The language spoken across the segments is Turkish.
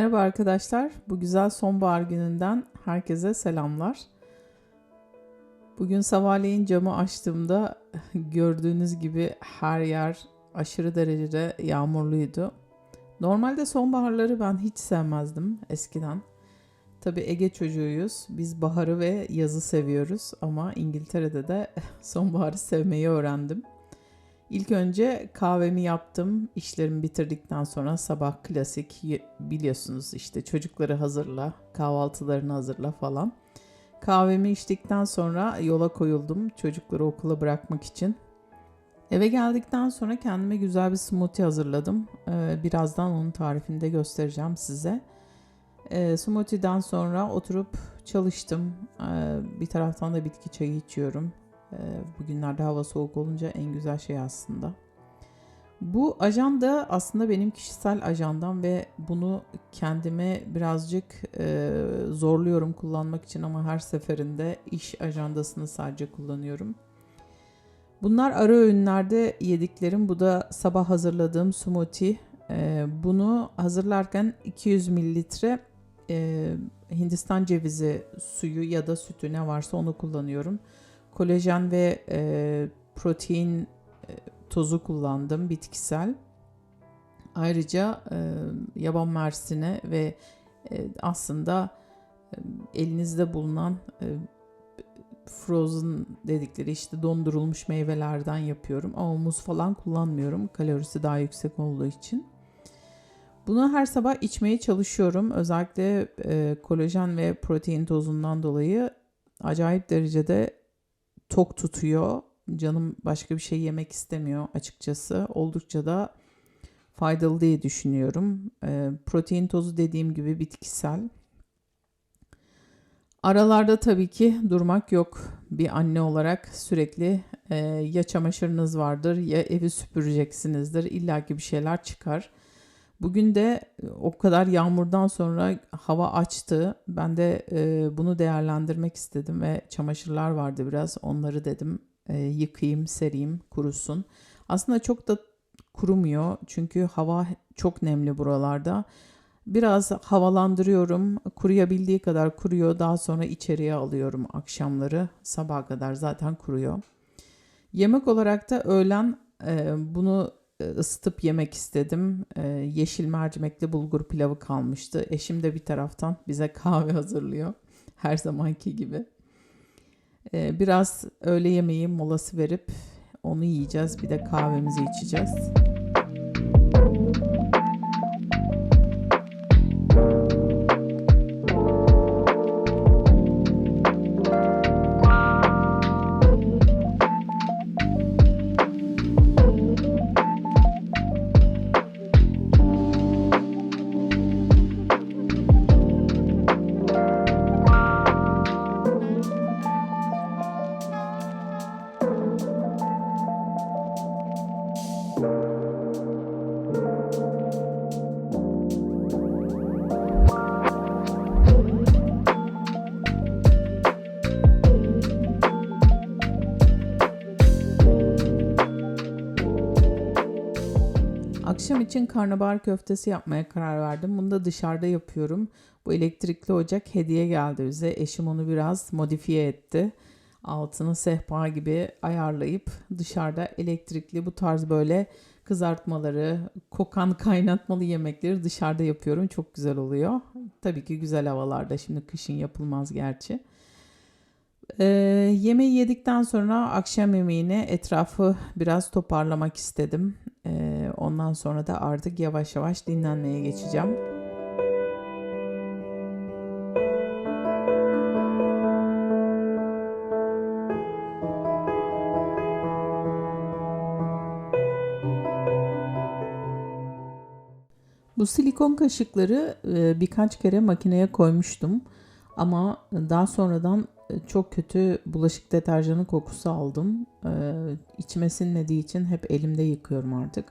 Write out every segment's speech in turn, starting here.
Merhaba arkadaşlar. Bu güzel sonbahar gününden herkese selamlar. Bugün sabahleyin camı açtığımda gördüğünüz gibi her yer aşırı derecede yağmurluydu. Normalde sonbaharları ben hiç sevmezdim eskiden. Tabii Ege çocuğuyuz. Biz baharı ve yazı seviyoruz ama İngiltere'de de sonbaharı sevmeyi öğrendim. İlk önce kahvemi yaptım. İşlerimi bitirdikten sonra sabah klasik biliyorsunuz işte çocukları hazırla, kahvaltılarını hazırla falan. Kahvemi içtikten sonra yola koyuldum çocukları okula bırakmak için. Eve geldikten sonra kendime güzel bir smoothie hazırladım. Ee, birazdan onun tarifini de göstereceğim size. Ee, smoothie'den sonra oturup çalıştım. Ee, bir taraftan da bitki çayı içiyorum. Ee, bugünlerde hava soğuk olunca en güzel şey aslında. Bu ajanda aslında benim kişisel ajandam ve bunu kendime birazcık e, zorluyorum kullanmak için ama her seferinde iş ajandasını sadece kullanıyorum. Bunlar ara öğünlerde yediklerim. Bu da sabah hazırladığım smoothie. E, bunu hazırlarken 200 mililitre e, Hindistan cevizi suyu ya da sütü ne varsa onu kullanıyorum kolajen ve e, protein e, tozu kullandım bitkisel. Ayrıca e, yaban mersini ve e, aslında e, elinizde bulunan e, frozen dedikleri işte dondurulmuş meyvelerden yapıyorum. Ama muz falan kullanmıyorum. Kalorisi daha yüksek olduğu için. Bunu her sabah içmeye çalışıyorum. Özellikle e, kolajen ve protein tozundan dolayı acayip derecede tok tutuyor. Canım başka bir şey yemek istemiyor açıkçası. Oldukça da faydalı diye düşünüyorum. E, protein tozu dediğim gibi bitkisel. Aralarda tabii ki durmak yok. Bir anne olarak sürekli e, ya çamaşırınız vardır ya evi süpüreceksinizdir. İlla ki bir şeyler çıkar. Bugün de o kadar yağmurdan sonra hava açtı. Ben de e, bunu değerlendirmek istedim ve çamaşırlar vardı biraz. Onları dedim e, yıkayayım, sereyim, kurusun. Aslında çok da kurumuyor çünkü hava çok nemli buralarda. Biraz havalandırıyorum. Kuruyabildiği kadar kuruyor. Daha sonra içeriye alıyorum akşamları. Sabaha kadar zaten kuruyor. Yemek olarak da öğlen e, bunu e, ısıtıp yemek istedim. Ee, yeşil mercimekli bulgur pilavı kalmıştı. Eşim de bir taraftan bize kahve hazırlıyor. Her zamanki gibi. Ee, biraz öğle yemeği molası verip onu yiyeceğiz. Bir de kahvemizi içeceğiz. Akşam için karnabahar köftesi yapmaya karar verdim. Bunu da dışarıda yapıyorum. Bu elektrikli ocak hediye geldi bize. Eşim onu biraz modifiye etti. Altını sehpa gibi ayarlayıp dışarıda elektrikli bu tarz böyle kızartmaları, kokan kaynatmalı yemekleri dışarıda yapıyorum. Çok güzel oluyor. Tabii ki güzel havalarda. Şimdi kışın yapılmaz gerçi. Ee, yemeği yedikten sonra akşam yemeğine etrafı biraz toparlamak istedim. Ee, ondan sonra da artık yavaş yavaş dinlenmeye geçeceğim. Bu silikon kaşıkları e, birkaç kere makineye koymuştum. Ama daha sonradan çok kötü bulaşık deterjanı kokusu aldım. Ee, içime sinmediği için hep elimde yıkıyorum artık.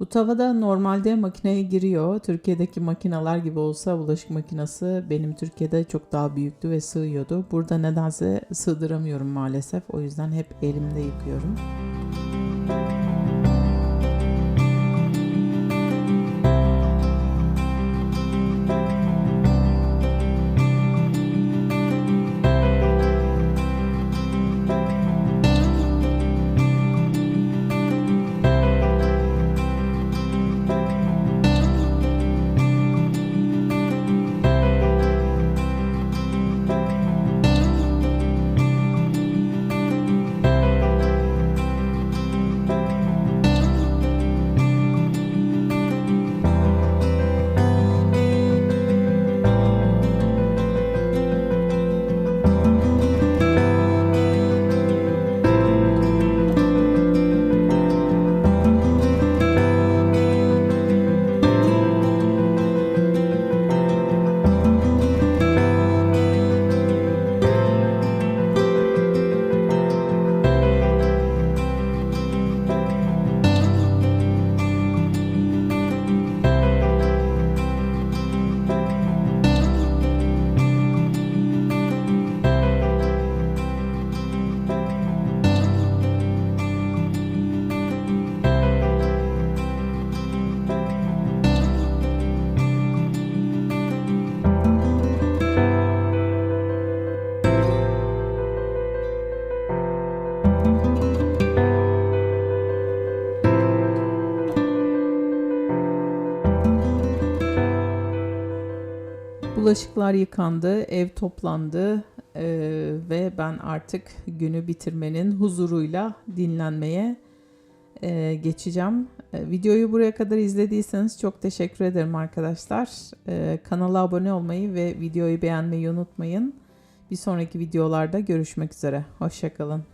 Bu tavada normalde makineye giriyor. Türkiye'deki makineler gibi olsa bulaşık makinesi benim Türkiye'de çok daha büyüktü ve sığıyordu. Burada nedense sığdıramıyorum maalesef. O yüzden hep elimde yıkıyorum. Bulaşıklar yıkandı, ev toplandı e, ve ben artık günü bitirmenin huzuruyla dinlenmeye e, geçeceğim. E, videoyu buraya kadar izlediyseniz çok teşekkür ederim arkadaşlar. E, kanala abone olmayı ve videoyu beğenmeyi unutmayın. Bir sonraki videolarda görüşmek üzere. Hoşçakalın.